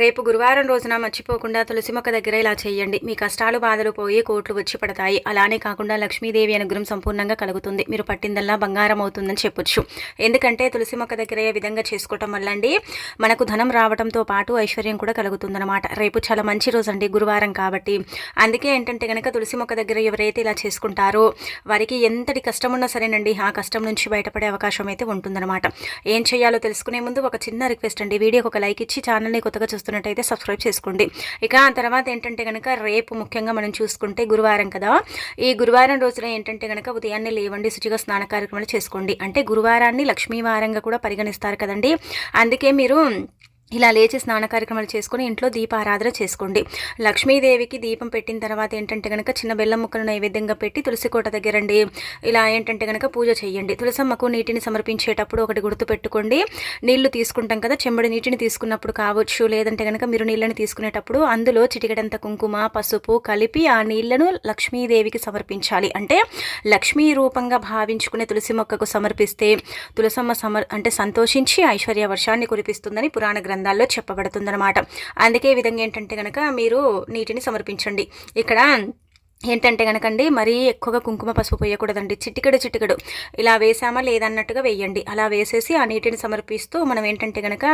రేపు గురువారం రోజున మర్చిపోకుండా తులసి మొక్క దగ్గర ఇలా చేయండి. మీ కష్టాలు బాధలు పోయి కోట్లు వచ్చి పడతాయి. అలానే కాకుండా లక్ష్మీదేవి అనుగ్రహం సంపూర్ణంగా కలుగుతుంది. మీరు పట్టిందల్లా బంగారం అవుతుందని చెప్పొచ్చు. ఎందుకంటే తులసి మొక్క దగ్గర ఏ విధంగా చేసుకోవటం వల్ల అండి మనకు ధనం రావడంతో పాటు ఐశ్వర్యం కూడా కలుగుతుందన్నమాట. రేపు చాలా మంచి రోజు అండి గురువారం కాబట్టి. అందుకే ఏంటంటే కనుక తులసి మొక్క దగ్గర ఎవరైతే ఇలా చేసుకుంటారో వారికి ఎంతటి కష్టం ఉన్నా సరేనండి ఆ కష్టం నుంచి బయటపడే అవకాశం అయితే ఉంటుందన్నమాట. ఏం చేయాలో తెలుసుకునే ముందు ఒక చిన్న రిక్వెస్ట్ అండి. వీడియోకి ఒక లైక్ ఇచ్చి ఛానల్ని కొత్తగా చూస్తున్నట్టయితే సబ్స్క్రైబ్ చేసుకోండి. ఇక ఆ తర్వాత ఏంటంటే కనుక రేపు ముఖ్యంగా మనం చూసుకుంటే గురువారం కదా. ఈ గురువారం రోజున ఏంటంటే కనుక ఉదయాన్నే లేవండి శుచిగా స్నాన కార్యక్రమాలు చేసుకోండి. అంటే గురువారాన్ని లక్ష్మీవారంగా కూడా పరిగణిస్తారు కదండి. అందుకే మీరు ఇలా లేచి స్నాన కార్యక్రమాలు చేసుకొని ఇంట్లో దీపారాధన చేసుకోండి. లక్ష్మీదేవికి దీపం పెట్టిన తర్వాత ఏంటంటే కనుక చిన్న బెల్లం ముక్కలు నైవేద్యంగా పెట్టి తులసి కోట దగ్గరండి ఇలా ఏంటంటే కనుక పూజ చేయండి. తులసమ్మకు నీటిని సమర్పించేటప్పుడు ఒకటి గుర్తు పెట్టుకోండి. నీళ్ళు తీసుకుంటాం కదా చెంబడి నీటిని తీసుకున్నప్పుడు కావచ్చు లేదంటే కనుక మీరు నీళ్ళని తీసుకునేటప్పుడు అందులో చిటికడంత కుంకుమ పసుపు కలిపి ఆ నీళ్ళను లక్ష్మీదేవికి సమర్పించాలి. అంటే లక్ష్మీ రూపంగా భావించుకునే తులసి మొక్కకు సమర్పిస్తే తులసమ్మ సమర్ అంటే సంతోషించి ఐశ్వర్య వర్షాన్ని కురిపిస్తుందని పురాణ గ్రంథాల్లో చెప్పబడుతుందన్నమాట. అందుకే ఈ విధంగా ఏంటంటే కనుక మీరు నీటిని సమర్పించండి. ఇక్కడ ఏంటంటే కనుకండి మరీ ఎక్కువగా కుంకుమ పసుపు పోయకూడదండి. చిటికెడు చిటికెడు. ఇలా వేసామా లేదన్నట్టుగా వేయండి. అలా వేసేసి ఆ నీటిని సమర్పిస్తూ మనం ఏంటంటే కనుక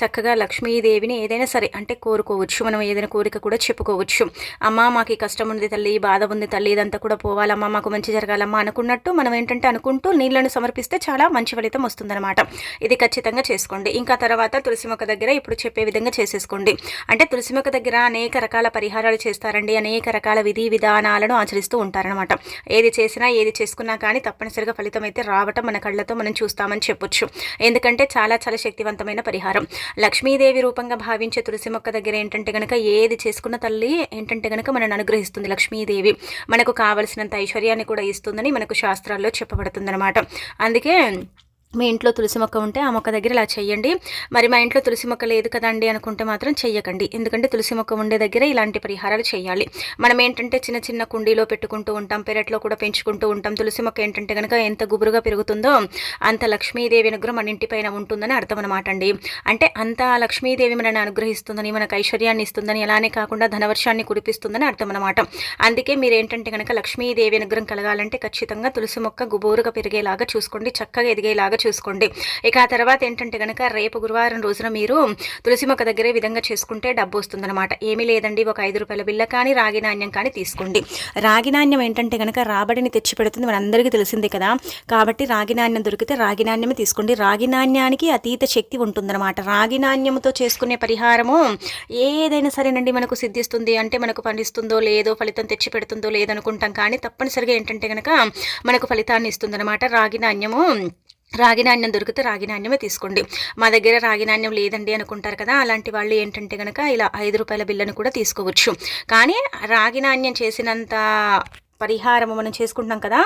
చక్కగా లక్ష్మీదేవిని ఏదైనా సరే అంటే కోరుకోవచ్చు. మనం ఏదైనా కోరిక కూడా చెప్పుకోవచ్చు. అమ్మ మాకు ఈ కష్టం ఉంది తల్లి బాధ ఉంది తల్లి ఇదంతా కూడా పోవాలమ్మా మాకు మంచి జరగాలమ్మా అనుకున్నట్టు మనం ఏంటంటే అనుకుంటూ నీళ్ళను సమర్పిస్తే చాలా మంచి ఫలితం వస్తుందన్నమాట. ఇది ఖచ్చితంగా చేసుకోండి. ఇంకా తర్వాత తులసి మొక్క దగ్గర ఇప్పుడు చెప్పే విధంగా చేసేసుకోండి. అంటే తులసి మొక్క దగ్గర అనేక రకాల పరిహారాలు చేస్తారండి. అనేక రకాల విధి విధానాలను ఆచరిస్తూ ఉంటారనమాట ఏది చేసినా ఏది చేసుకున్నా కానీ తప్పనిసరిగా ఫలితం అయితే రావటం మన కళ్ళతో మనం చూస్తామని చెప్పొచ్చు. ఎందుకంటే చాలా చాలా శక్తివంతమైన పరిహారం. లక్ష్మీదేవి రూపంగా భావించే తులసి మొక్క దగ్గర ఏంటంటే కనుక ఏది చేసుకున్న తల్లి ఏంటంటే కనుక మనని అనుగ్రహిస్తుంది లక్ష్మీదేవి. మనకు కావలసినంత ఐశ్వర్యాన్ని కూడా ఇస్తుందని మనకు శాస్త్రాల్లో చెప్పబడుతుందన్నమాట. అందుకే మీ ఇంట్లో తులసి మొక్క ఉంటే ఆ మొక్క దగ్గర ఇలా చేయండి మరి మా ఇంట్లో తులసి మొక్క లేదు కదండి అనుకుంటే మాత్రం చెయ్యకండి. ఎందుకంటే తులసి మొక్క ఉండే దగ్గర ఇలాంటి పరిహారాలు చేయాలి మనం ఏంటంటే చిన్న చిన్న కుండీలో పెట్టుకుంటూ ఉంటాం పెరట్లో కూడా పెంచుకుంటూ ఉంటాం. తులసి మొక్క ఏంటంటే కనుక ఎంత గుబురుగా పెరుగుతుందో అంత లక్ష్మీదేవి అనుగ్రహం మన ఇంటిపైన ఉంటుందని అర్థం అనమాట అండి. అంటే అంత లక్ష్మీదేవి మనని అనుగ్రహిస్తుందని మనకు ఐశ్వర్యాన్ని ఇస్తుందని అలానే కాకుండా ధనవర్షాన్ని కురిపిస్తుందని అర్థం అనమాట అందుకే మీరు ఏంటంటే కనుక లక్ష్మీదేవి అనుగ్రహం కలగాలంటే ఖచ్చితంగా తులసి మొక్క గుబోరుగా పెరిగేలాగా చూసుకోండి చక్కగా ఎదిగేలాగా చూసుకోండి. ఇక ఆ తర్వాత ఏంటంటే కనుక రేపు గురువారం రోజున మీరు తులసి మొక్క దగ్గర ఈ విధంగా చేసుకుంటే డబ్బు వస్తుందన్నమాట. ఏమీ లేదండి. ఒక ఐదు రూపాయల బిల్ల కానీ రాగి నాణ్యం కానీ తీసుకోండి. రాగి నాణ్యం ఏంటంటే కనుక రాబడిని తెచ్చి పెడుతుంది. మనందరికీ తెలిసిందే కదా. కాబట్టి రాగి నాణ్యం దొరికితే రాగి నాణ్యమే తీసుకోండి. రాగి నాణ్యానికి అతీత శక్తి ఉంటుందన్నమాట. రాగి నాణ్యముతో చేసుకునే పరిహారము ఏదైనా సరేనండి మనకు సిద్ధిస్తుంది. అంటే మనకు పనిస్తుందో లేదో ఫలితం తెచ్చి పెడుతుందో లేదనుకుంటాం. కానీ తప్పనిసరిగా ఏంటంటే కనుక మనకు ఫలితాన్ని ఇస్తుందన్నమాట. రాగి నాణ్యము రాగి నాణ్యం దొరికితే రాగి నాణ్యమే తీసుకోండి. మా దగ్గర రాగి నాణ్యం లేదండి అనుకుంటారు కదా అలాంటి వాళ్ళు ఏంటంటే కనుక ఇలా ఐదు రూపాయల బిల్లను కూడా తీసుకోవచ్చు. కానీ రాగి నాణ్యం చేసినంత పరిహారం మనం చేసుకుంటున్నాం కదా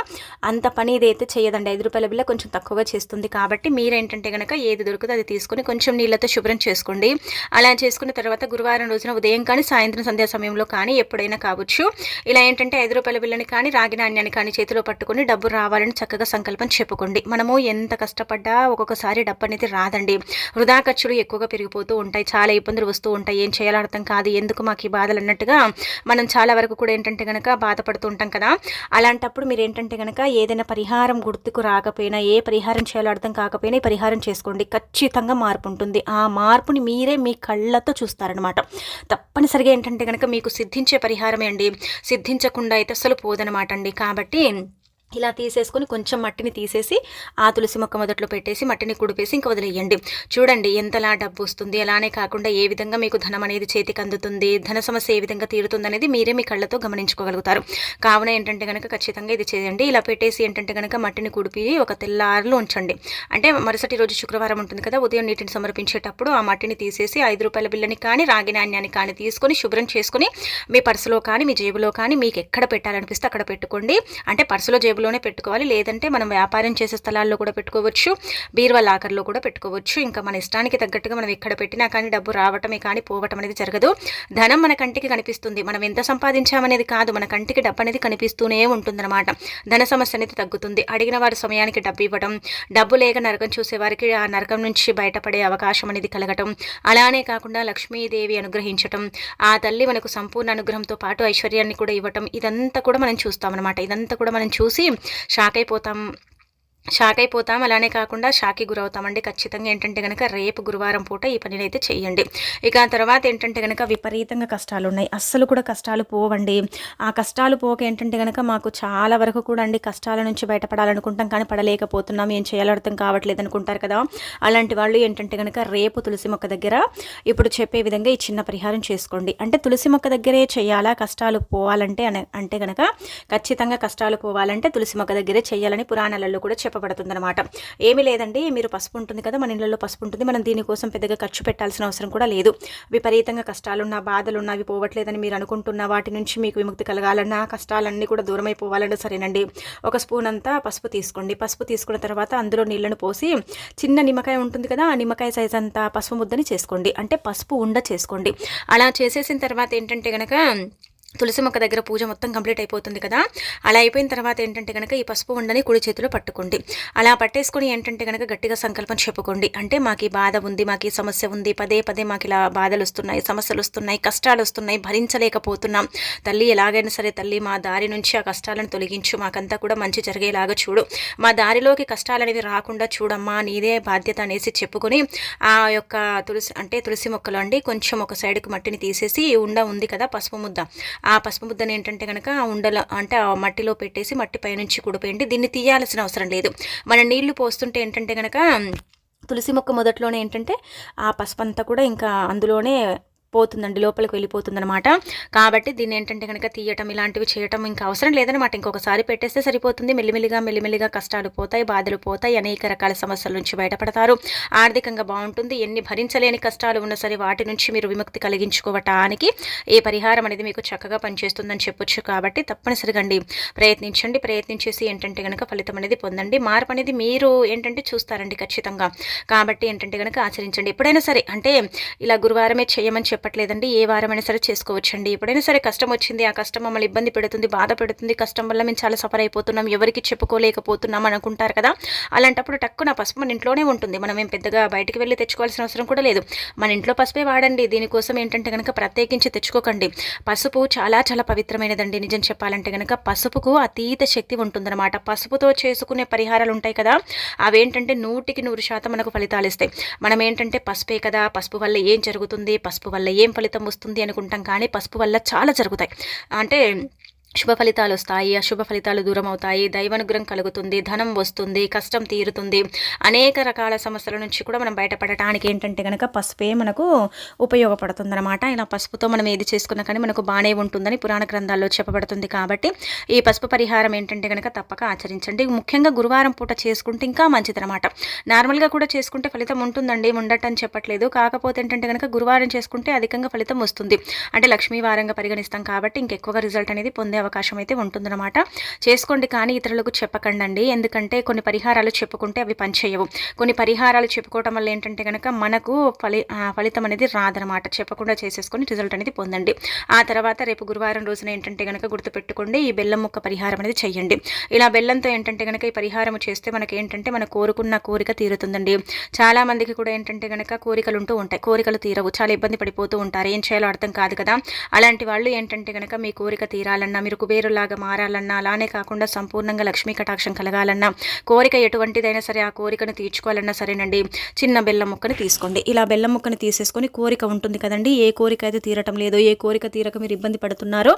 అంత పని ఇదైతే చేయదండి. ఐదు రూపాయల బిల్ల కొంచెం తక్కువగా చేస్తుంది కాబట్టి మీరేంటంటే కనుక ఏది దొరికితే అది తీసుకొని కొంచెం నీళ్ళతో శుభ్రం చేసుకోండి. అలా చేసుకున్న తర్వాత గురువారం రోజున ఉదయం కానీ సాయంత్రం సంధ్యా సమయంలో కానీ ఎప్పుడైనా కావచ్చు. ఇలా ఏంటంటే ఐదు రూపాయల బిల్లని కానీ రాగి నాణ్యాన్ని కానీ చేతిలో పట్టుకొని డబ్బు రావాలని చక్కగా సంకల్పం చెప్పుకోండి. మనము ఎంత కష్టపడ్డా ఒక్కొక్కసారి డబ్బు అనేది రాదండి. వృధా ఖర్చులు ఎక్కువగా పెరిగిపోతూ ఉంటాయి. చాలా ఇబ్బందులు వస్తూ ఉంటాయి. ఏం చేయాలో అర్థం కాదు. ఎందుకు మాకు ఈ బాధలు అన్నట్టుగా మనం చాలా వరకు కూడా ఏంటంటే కనుక బాధపడుతూ ఉంటాం కదా. అలాంటప్పుడు మీరు ఏంటంటే కనుక ఏదైనా పరిహారం గుర్తుకు రాకపోయినా ఏ పరిహారం చేయాలో అర్థం కాకపోయినా ఈ పరిహారం చేసుకోండి. ఖచ్చితంగా మార్పు ఉంటుంది. ఆ మార్పుని మీరే మీ కళ్ళతో చూస్తారనమాట తప్పనిసరిగా ఏంటంటే కనుక మీకు సిద్ధించే పరిహారమే అండి. సిద్ధించకుండా అయితే అసలు పోదనమాట అండి. కాబట్టి ఇలా తీసేసుకొని కొంచెం మట్టిని తీసేసి ఆ తులసి మొక్క మొదట్లో పెట్టేసి మట్టిని కుడిపేసి ఇంకా వదిలేయండి. చూడండి ఎంతలా డబ్బు వస్తుంది. అలానే కాకుండా ఏ విధంగా మీకు ధనం అనేది చేతికి అందుతుంది ధన సమస్య ఏ విధంగా తీరుతుంది అనేది మీరే మీ కళ్ళతో గమనించుకోగలుగుతారు. కావున ఏంటంటే కనుక ఖచ్చితంగా ఇది చేయండి. ఇలా పెట్టేసి ఏంటంటే కనుక మట్టిని కుడిపి ఒక తెల్లారులు ఉంచండి. అంటే మరుసటి రోజు శుక్రవారం ఉంటుంది కదా ఉదయం నీటిని సమర్పించేటప్పుడు ఆ మట్టిని తీసేసి ఐదు రూపాయల బిల్లని కానీ రాగి నాణ్యాన్ని కానీ తీసుకొని శుభ్రం చేసుకుని మీ పర్సులో కానీ మీ జేబులో కానీ మీకు ఎక్కడ పెట్టాలనిపిస్తే అక్కడ పెట్టుకోండి. అంటే పర్సులో జేబులో జేబులోనే పెట్టుకోవాలి. లేదంటే మనం వ్యాపారం చేసే స్థలాల్లో కూడా పెట్టుకోవచ్చు. బీరువా లాకర్లో కూడా పెట్టుకోవచ్చు. ఇంకా మన ఇష్టానికి తగ్గట్టుగా మనం ఎక్కడ పెట్టినా కానీ డబ్బు రావటమే కానీ పోవటం అనేది జరగదు. ధనం మన కంటికి కనిపిస్తుంది. మనం ఎంత సంపాదించామనేది కాదు. మన కంటికి డబ్బు అనేది కనిపిస్తూనే ఉంటుందన్నమాట. ధన సమస్య అనేది తగ్గుతుంది. అడిగిన వారి సమయానికి డబ్బు ఇవ్వడం డబ్బు లేక నరకం చూసే వారికి ఆ నరకం నుంచి బయటపడే అవకాశం అనేది కలగటం. అలానే కాకుండా లక్ష్మీదేవి అనుగ్రహించటం ఆ తల్లి మనకు సంపూర్ణ అనుగ్రహంతో పాటు ఐశ్వర్యాన్ని కూడా ఇవ్వటం ఇదంతా కూడా మనం చూస్తామన్నమాట. ఇదంతా కూడా మనం చూసి షాక్ అయిపోతాం. షాక్ అయిపోతాం. అలానే కాకుండా షాక్కి గురవుతామండి. ఖచ్చితంగా ఏంటంటే కనుక రేపు గురువారం పూట ఈ పనిని అయితే చేయండి. ఇక తర్వాత ఏంటంటే కనుక విపరీతంగా కష్టాలు ఉన్నాయి. అస్సలు కూడా కష్టాలు పోవండి. ఆ కష్టాలు పోక ఏంటంటే కనుక మాకు చాలా వరకు కూడా అండి కష్టాల నుంచి బయటపడాలనుకుంటాం. కానీ పడలేకపోతున్నాం. ఏం చేయాలో అర్థం కావట్లేదు అనుకుంటారు కదా. అలాంటి వాళ్ళు ఏంటంటే కనుక రేపు తులసి మొక్క దగ్గర ఇప్పుడు చెప్పే విధంగా ఈ చిన్న పరిహారం చేసుకోండి. అంటే తులసి మొక్క దగ్గరే చేయాలా? కష్టాలు పోవాలంటే అంటే కనుక ఖచ్చితంగా కష్టాలు పోవాలంటే తులసి మొక్క దగ్గరే చేయాలని పురాణాలలో కూడా చెప్పబడుతుందన్నమాట ఏమీ లేదండి మీరు పసుపు ఉంటుంది కదా మన ఇళ్ళల్లో పసుపు ఉంటుంది మనం దీనికోసం పెద్దగా ఖర్చు పెట్టాల్సిన అవసరం కూడా లేదు. విపరీతంగా కష్టాలున్నా బాధలున్నా అవి పోవట్లేదని మీరు అనుకుంటున్న వాటి నుంచి మీకు విముక్తి కలగాలన్నా కష్టాలన్నీ కూడా దూరం అయిపోవాలన్నా సరేనండి. ఒక స్పూన్ అంతా పసుపు తీసుకోండి. పసుపు తీసుకున్న తర్వాత అందులో నీళ్ళను పోసి చిన్న నిమ్మకాయ ఉంటుంది కదా ఆ నిమ్మకాయ సైజ్ అంతా పసుపు ముద్దని చేసుకోండి. అంటే పసుపు ఉండ చేసుకోండి. అలా చేసేసిన తర్వాత ఏంటంటే కనుక తులసి మొక్క దగ్గర పూజ మొత్తం కంప్లీట్ అయిపోతుంది కదా. అలా అయిపోయిన తర్వాత ఏంటంటే కనుక ఈ పసుపు ఉండని కుడి చేతిలో పట్టుకోండి. అలా పట్టేసుకొని ఏంటంటే కనుక గట్టిగా సంకల్పం చెప్పుకోండి. అంటే మాకు బాధ ఉంది మాకు సమస్య ఉంది. పదే పదే మాకు ఇలా బాధలు వస్తున్నాయి సమస్యలు వస్తున్నాయి కష్టాలు వస్తున్నాయి. భరించలేకపోతున్నాం. తల్లి ఎలాగైనా సరే తల్లి మా దారి నుంచి ఆ కష్టాలను తొలగించు. మాకంతా కూడా మంచి జరిగేలాగా చూడు. మా దారిలోకి కష్టాలు అనేవి రాకుండా చూడమ్మా నీదే బాధ్యత అనేసి చెప్పుకొని ఆ యొక్క తులసి అంటే తులసి మొక్కలు అండి కొంచెం ఒక సైడ్కి మట్టిని తీసేసి ఉండ ఉంది కదా పసుపు ముద్ద. ఆ పసుపు ముద్దని ఏంటంటే కనుక ఆ ఉండల అంటే ఆ మట్టిలో పెట్టేసి మట్టి పైనుంచి కుడిపోయండి. దీన్ని తీయాల్సిన అవసరం లేదు. మన నీళ్ళు పోస్తుంటే ఏంటంటే కనుక తులసి మొక్క మొదట్లోనే ఏంటంటే ఆ పసుపు అంతా కూడా ఇంకా అందులోనే పోతుందండి లోపలికి వెళ్ళిపోతుందనమాట కాబట్టి దీన్ని ఏంటంటే కనుక తీయటం ఇలాంటివి చేయటం ఇంకా అవసరం లేదనమాట ఇంకొకసారి పెట్టేస్తే సరిపోతుంది. మెల్లిమెల్లిగా మెల్లిమెల్లిగా కష్టాలు పోతాయి బాధలు పోతాయి అనేక రకాల సమస్యల నుంచి బయటపడతారు. ఆర్థికంగా బాగుంటుంది. ఎన్ని భరించలేని కష్టాలు ఉన్నా సరే వాటి నుంచి మీరు విముక్తి కలిగించుకోవటానికి ఏ పరిహారం అనేది మీకు చక్కగా పనిచేస్తుందని చెప్పొచ్చు. కాబట్టి తప్పనిసరిగా అండి ప్రయత్నించండి. ప్రయత్నించేసి ఏంటంటే కనుక ఫలితం అనేది పొందండి. మార్పు అనేది మీరు ఏంటంటే చూస్తారండి ఖచ్చితంగా. కాబట్టి ఏంటంటే కనుక ఆచరించండి. ఎప్పుడైనా సరే అంటే ఇలా గురువారమే చేయమని చెప్పట్లేదండి. ఏ వారమైనా సరే చేసుకోవచ్చండి. ఎప్పుడైనా సరే కష్టం వచ్చింది ఆ కష్టం మమ్మల్ని ఇబ్బంది పెడుతుంది బాధ పెడుతుంది. కష్టం వల్ల మేము చాలా సఫర్ అయిపోతున్నాం. ఎవరికి చెప్పుకోలేకపోతున్నాం అనుకుంటారు కదా. అలాంటప్పుడు టక్కు నా పసుపు మన ఇంట్లోనే ఉంటుంది. మనం ఏం పెద్దగా బయటికి వెళ్ళి తెచ్చుకోవాల్సిన అవసరం కూడా లేదు. మన ఇంట్లో పసుపే వాడండి. దీనికోసం ఏంటంటే కనుక ప్రత్యేకించి తెచ్చుకోకండి. పసుపు చాలా చాలా పవిత్రమైనదండి. నిజం చెప్పాలంటే కనుక పసుపుకు అతీత శక్తి ఉంటుందన్నమాట. పసుపుతో చేసుకునే పరిహారాలు ఉంటాయి కదా. అవేంటంటే నూటికి నూరు శాతం మనకు ఫలితాలు ఇస్తాయి. మనం ఏంటంటే పసుపే కదా. పసుపు వల్ల ఏం జరుగుతుంది? పసుపు వల్ల ఏం ఫలితం వస్తుంది అనుకుంటాం కానీ పసుపు వల్ల చాలా జరుగుతాయి. అంటే శుభ ఫలితాలు వస్తాయి అశుభ ఫలితాలు దూరం అవుతాయి దైవానుగ్రహం కలుగుతుంది ధనం వస్తుంది కష్టం తీరుతుంది. అనేక రకాల సమస్యల నుంచి కూడా మనం బయటపడటానికి ఏంటంటే కనుక పసుపే మనకు ఉపయోగపడుతుందన్నమాట. ఇలా పసుపుతో మనం ఏది చేసుకున్నా కానీ మనకు బాగానే ఉంటుందని పురాణ గ్రంథాల్లో చెప్పబడుతుంది కాబట్టి ఈ పసుపు పరిహారం ఏంటంటే కనుక తప్పక ఆచరించండి. ముఖ్యంగా గురువారం పూట చేసుకుంటే ఇంకా మంచిదనమాట నార్మల్గా కూడా చేసుకుంటే ఫలితం ఉంటుందండి ఉండటం చెప్పట్లేదు. కాకపోతే ఏంటంటే కనుక గురువారం చేసుకుంటే అధికంగా ఫలితం వస్తుంది. అంటే లక్ష్మీ వారంగా పరిగణిస్తాం కాబట్టి ఇంకెక్కువగా రిజల్ట్ అనేది పొందే అవకాశం అయితే ఉంటుందన్నమాట. చేసుకోండి కానీ ఇతరులకు చెప్పకండి ఎందుకంటే కొన్ని పరిహారాలు చెప్పుకుంటే అవి పనిచేయవు. కొన్ని పరిహారాలు చెప్పుకోవటం వల్ల ఏంటంటే కనుక మనకు ఫలి ఫలితం అనేది రాదనమాట చెప్పకుండా చేసేసుకొని రిజల్ట్ అనేది పొందండి. ఆ తర్వాత రేపు గురువారం రోజున ఏంటంటే కనుక గుర్తుపెట్టుకోండి ఈ బెల్లం ముక్క పరిహారం అనేది చెయ్యండి ఇలా బెల్లంతో ఏంటంటే కనుక ఈ పరిహారం చేస్తే మనకి ఏంటంటే మన కోరుకున్న కోరిక తీరుతుందండి. చాలా మందికి కూడా ఏంటంటే కనుక కోరికలు ఉంటూ ఉంటాయి. కోరికలు తీరవు. చాలా ఇబ్బంది పడిపోతూ ఉంటారు. ఏం చేయాలో అర్థం కాదు కదా. అలాంటి వాళ్ళు ఏంటంటే కనుక మీ కోరిక తీరాలన్నా మీరు కుబేరులాగా మారాలన్నా అలానే కాకుండా సంపూర్ణంగా లక్ష్మీ కటాక్షం కలగాలన్నా కోరిక ఎటువంటిదైనా సరే ఆ కోరికను తీర్చుకోవాలన్నా సరేనండి. చిన్న బెల్లం ముక్కని తీసుకోండి. ఇలా బెల్లం ముక్కని తీసేసుకొని కోరిక ఉంటుంది కదండి. ఏ కోరిక అయితే తీరటం లేదో ఏ కోరిక తీరక మీరు ఇబ్బంది పడుతున్నారో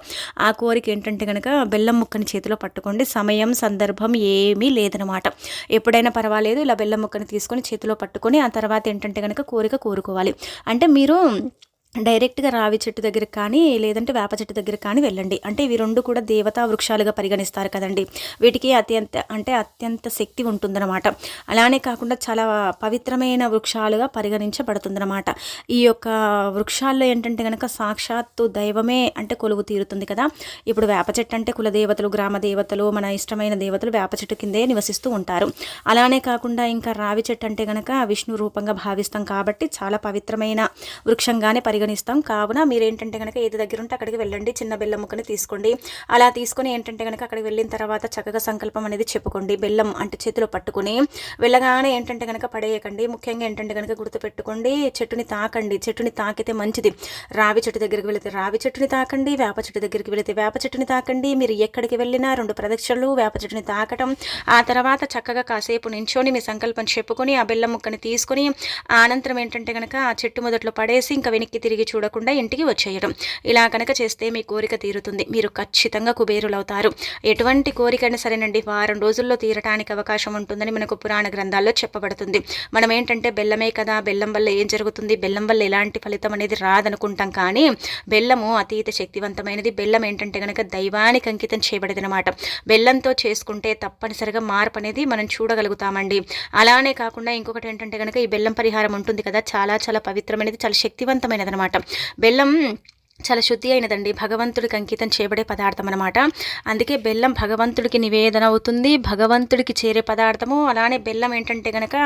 ఆ కోరిక ఏంటంటే కనుక బెల్లం ముక్కని చేతిలో పట్టుకోండి. సమయం సందర్భం ఏమీ లేదనమాట ఎప్పుడైనా పర్వాలేదు ఇలా బెల్లం ముక్కని తీసుకొని చేతిలో పట్టుకొని ఆ తర్వాత ఏంటంటే కనుక కోరిక కోరుకోవాలి. అంటే మీరు డైరెక్ట్గా రావి చెట్టు దగ్గర కానీ లేదంటే వేప చెట్టు దగ్గర కానీ వెళ్ళండి. అంటే ఇవి రెండు కూడా దేవతా వృక్షాలుగా పరిగణిస్తారు కదండి. వీటికి అత్యంత అంటే అత్యంత శక్తి ఉంటుందన్నమాట. అలానే కాకుండా చాలా పవిత్రమైన వృక్షాలుగా పరిగణించబడుతుందన్నమాట. ఈ యొక్క వృక్షాల్లో ఏంటంటే కనుక సాక్షాత్తు దైవమే అంటే కొలువు తీరుతుంది కదా. ఇప్పుడు వేప చెట్టు అంటే కులదేవతలు గ్రామ దేవతలు మన ఇష్టమైన దేవతలు వేప చెట్టు కిందే నివసిస్తూ ఉంటారు. అలానే కాకుండా ఇంకా రావి చెట్టు అంటే కనుక విష్ణు రూపంగా భావిస్తాం కాబట్టి చాలా పవిత్రమైన వృక్షంగానే పరిగణ పరిగణిస్తాం కావున మీరు ఏంటంటే కనుక ఏది దగ్గర ఉంటే అక్కడికి వెళ్ళండి. చిన్న బెల్లం ముక్కని తీసుకోండి. అలా తీసుకొని ఏంటంటే కనుక అక్కడికి వెళ్ళిన తర్వాత చక్కగా సంకల్పం అనేది చెప్పుకోండి. బెల్లం అంటే చేతిలో పట్టుకుని వెళ్ళగానే ఏంటంటే కనుక పడేయకండి. ముఖ్యంగా ఏంటంటే కనుక గుర్తుపెట్టుకోండి చెట్టుని తాకండి. చెట్టుని తాకితే మంచిది. రావి చెట్టు దగ్గరికి వెళితే రావి చెట్టుని తాకండి. వేప చెట్టు దగ్గరికి వెళితే వేప చెట్టుని తాకండి. మీరు ఎక్కడికి వెళ్ళినా రెండు ప్రదక్షిణలు వేప చెట్టుని తాకటం. ఆ తర్వాత చక్కగా కాసేపు నించోని మీ సంకల్పం చెప్పుకొని ఆ బెల్లం ముక్కని తీసుకొని అనంతరం ఏంటంటే కనుక ఆ చెట్టు మొదట్లో పడేసి ఇంకా వెనక్కి తిరిగి తిరిగి చూడకుండా ఇంటికి వచ్చేయడం. ఇలా కనుక చేస్తే మీ కోరిక తీరుతుంది. మీరు ఖచ్చితంగా కుబేరులవుతారు. ఎటువంటి కోరికైనా సరేనండి వారం రోజుల్లో తీరటానికి అవకాశం ఉంటుందని మనకు పురాణ గ్రంథాల్లో చెప్పబడుతుంది. మనం ఏంటంటే బెల్లమే కదా బెల్లం వల్ల ఏం జరుగుతుంది? బెల్లం వల్ల ఎలాంటి ఫలితం అనేది రాదనుకుంటాం. కానీ బెల్లము అతీత శక్తివంతమైనది. బెల్లం ఏంటంటే కనుక దైవానికి అంకితం చేయబడేది అనమాట బెల్లంతో చేసుకుంటే తప్పనిసరిగా మార్పు అనేది మనం చూడగలుగుతామండి. అలానే కాకుండా ఇంకొకటి ఏంటంటే కనుక ఈ బెల్లం పరిహారం ఉంటుంది కదా చాలా చాలా పవిత్రమైనది చాలా శక్తివంతమైనది అనమాట అనమాట బెల్లం చాలా శుద్ధి అయినదండి. భగవంతుడికి అంకితం చేయబడే పదార్థం అనమాట అందుకే బెల్లం భగవంతుడికి నివేదన అవుతుంది. భగవంతుడికి చేరే పదార్థము అలానే బెల్లం ఏంటంటే కనుక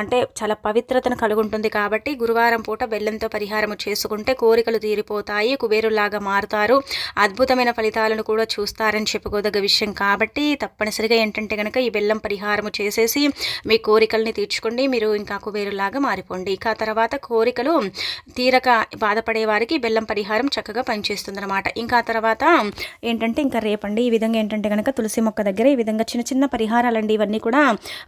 అంటే చాలా పవిత్రతను కలుగుంటుంది కాబట్టి గురువారం పూట బెల్లంతో పరిహారము చేసుకుంటే కోరికలు తీరిపోతాయి కుబేరులాగా మారుతారు. అద్భుతమైన ఫలితాలను కూడా చూస్తారని చెప్పుకోదగ్గ విషయం కాబట్టి తప్పనిసరిగా ఏంటంటే కనుక ఈ బెల్లం పరిహారము చేసేసి మీ కోరికల్ని తీర్చుకోండి మీరు ఇంకా కుబేరులాగా మారిపోండి. ఇక తర్వాత కోరికలు తీరక బాధపడే వారికి బెల్లం పరిహారం మాత్రం చక్కగా పనిచేస్తుంది అనమాట ఇంకా తర్వాత ఏంటంటే ఇంకా రేపండి ఈ విధంగా ఏంటంటే కనుక తులసి మొక్క దగ్గర ఈ విధంగా చిన్న చిన్న పరిహారాలండి. ఇవన్నీ కూడా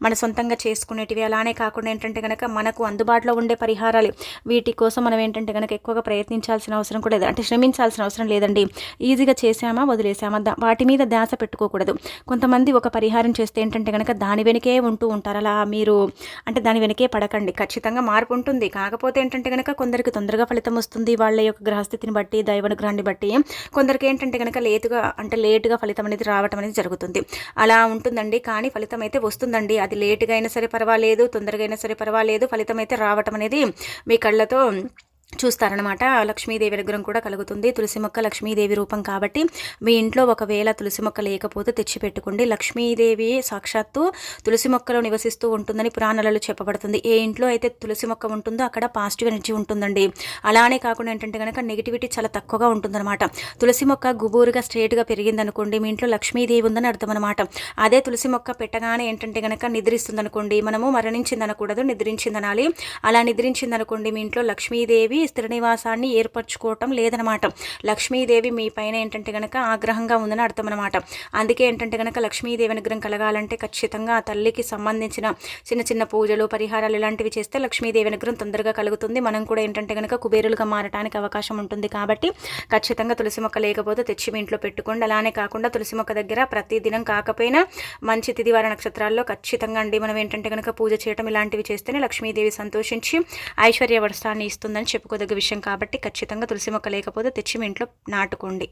మన సొంతంగా చేసుకునేటివి. అలానే కాకుండా ఏంటంటే కనుక మనకు అందుబాటులో ఉండే పరిహారాలు. వీటి కోసం మనం ఏంటంటే కనుక ఎక్కువగా ప్రయత్నించాల్సిన అవసరం కూడా లేదు. అంటే శ్రమించాల్సిన అవసరం లేదండి. ఈజీగా చేసామా వదిలేసామా వాటి మీద ధ్యాస పెట్టుకోకూడదు. కొంతమంది ఒక పరిహారం చేస్తే ఏంటంటే కనుక దాని వెనుకే ఉంటూ ఉంటారు. అలా మీరు అంటే దాని వెనకే పడకండి. ఖచ్చితంగా మార్పు ఉంటుంది. కాకపోతే ఏంటంటే కనుక కొందరికి తొందరగా ఫలితం వస్తుంది. వాళ్ళ యొక్క గ్రహస్థితిని బట్టి దైవానుగ్రహాన్ని బట్టి కొందరికి ఏంటంటే కనుక లేటుగా అంటే లేటుగా ఫలితం అనేది రావటం అనేది జరుగుతుంది. అలా ఉంటుందండి. కానీ ఫలితం అయితే వస్తుందండి. అది లేటుగా అయినా సరే పర్వాలేదు తొందరగా అయినా సరే పర్వాలేదు. ఫలితం అయితే రావటం అనేది మీ కళ్ళతో చూస్తారనమాట లక్ష్మీదేవి విగ్రహం కూడా కలుగుతుంది. తులసి మొక్క లక్ష్మీదేవి రూపం కాబట్టి మీ ఇంట్లో ఒకవేళ తులసి మొక్క లేకపోతే తెచ్చిపెట్టుకోండి. లక్ష్మీదేవి సాక్షాత్తు తులసి మొక్కలో నివసిస్తూ ఉంటుందని పురాణాలలో చెప్పబడుతుంది. ఏ ఇంట్లో అయితే తులసి మొక్క ఉంటుందో అక్కడ పాజిటివ్ ఎనర్జీ ఉంటుందండి. అలానే కాకుండా ఏంటంటే కనుక నెగిటివిటీ చాలా తక్కువగా ఉంటుందన్నమాట. తులసి మొక్క గుబూరుగా స్ట్రేట్గా పెరిగింది అనుకోండి మీ ఇంట్లో లక్ష్మీదేవి ఉందని అర్థం అనమాట అదే తులసి మొక్క పెట్టగానే ఏంటంటే కనుక నిద్రిస్తుంది అనుకోండి మనము మరణించింది అనకూడదు నిద్రించిందనాలి. అలా నిద్రించింది అనుకోండి మీ ఇంట్లో లక్ష్మీదేవి స్థిర నివాసాన్ని ఏర్పరచుకోవటం లేదనమాట లక్ష్మీదేవి మీ పైన ఏంటంటే కనుక ఆగ్రహంగా ఉందని అర్థం అనమాట అందుకే ఏంటంటే కనుక లక్ష్మీదేవి అనుగ్రహం కలగాలంటే ఖచ్చితంగా ఆ తల్లికి సంబంధించిన చిన్న చిన్న పూజలు పరిహారాలు ఇలాంటివి చేస్తే లక్ష్మీదేవి అనుగ్రహం తొందరగా కలుగుతుంది. మనం కూడా ఏంటంటే కనుక కుబేరులుగా మారడానికి అవకాశం ఉంటుంది కాబట్టి ఖచ్చితంగా తులసి మొక్క లేకపోతే తెచ్చి మీ ఇంట్లో పెట్టుకోండి. అలానే కాకుండా తులసి మొక్క దగ్గర ప్రతిదినం కాకపోయినా మంచి తిదివార నక్షత్రాల్లో ఖచ్చితంగా అండి. మనం ఏంటంటే కనుక పూజ చేయడం ఇలాంటివి చేస్తేనే లక్ష్మీదేవి సంతోషించి ఐశ్వర్య వర్షాన్ని ఇస్తుందని చెప్పు చెప్పుకోదగ్గ విషయం కాబట్టి ఖచ్చితంగా తులసి మొక్క లేకపోతే తెచ్చి మీ ఇంట్లో నాటుకోండి.